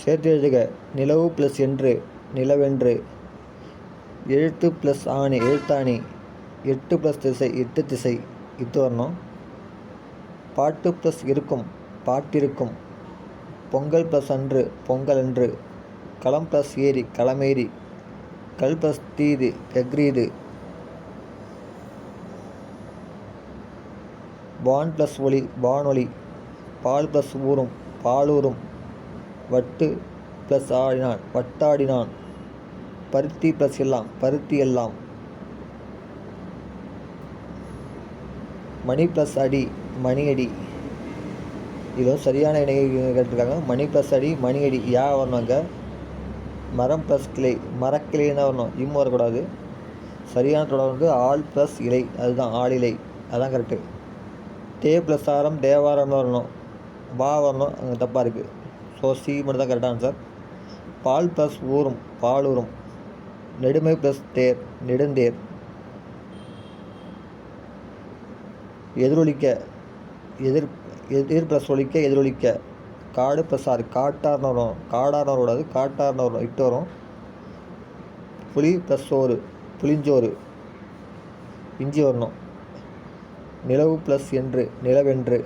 சேர்த்து எழுதுக நிலவு ப்ளஸ் என்று நிலவென்று. எழுத்து ப்ளஸ் ஆணி எழுத்தாணி. எட்டு ப்ளஸ் திசை எட்டு திசை. இத்து வரணும். பாட்டு ப்ளஸ் இருக்கும் பாட்டிருக்கும். பொங்கல் ப்ளஸ் அன்று பொங்கல் அன்று. களம் ப்ளஸ் ஏரி களமேரி கல் ப்ளஸ் தீது எக்ரீது வான் ப்ளஸ் ஒளி வானொலி பால் ப்ளஸ் ஊறும் பாலூரும் வட்டு ப்ளஸ் ஆடினான். வட்டாடினான். பருத்தி ப்ளஸ் எல்லாம் பருத்தி எல்லாம். மணி ப்ளஸ் அடி மணி அடி. இதுவும் சரியான இணை கேட்டிருக்காங்க. மணி ப்ளஸ் அடி மணி அடி. யா வரணும் அங்கே மரம் ப்ளஸ் கிளை மரக்கிளைன்னு தான் வரணும். இம் வரக்கூடாது. சரியான தொடர் வந்து ஆள் ப்ளஸ் இலை. அதுதான் ஆள் இலை. அதான் கரெக்டு தே ப்ளஸ் ஆரம் தேவாரம்னு வரணும். வா வரணும். அங்கே தப்பாக இருக்குது ஸோ சி மட்டும் தான் கரெக்டான ஆன்சர் பால் ப்ளஸ் ஊரும் பாலூரும் நெடுமை ப்ளஸ் தேர் நெடுந்தேர். எதிரொலிக்க எதிர் எதிர் ப்ளஸ் ஒலிக்க எதிரொலிக்க. காடு ப்ளஸ் ஆறு காட்டார்னு வரும் காடார்னு வரக்கூடாது காட்டார்னு வரும் இட்டு வரும். புளி ப்ளஸ் சோறு புளிஞ்சோறு. இஞ்சி வரணும். நிலவு ப்ளஸ் என்று நிலவென்று.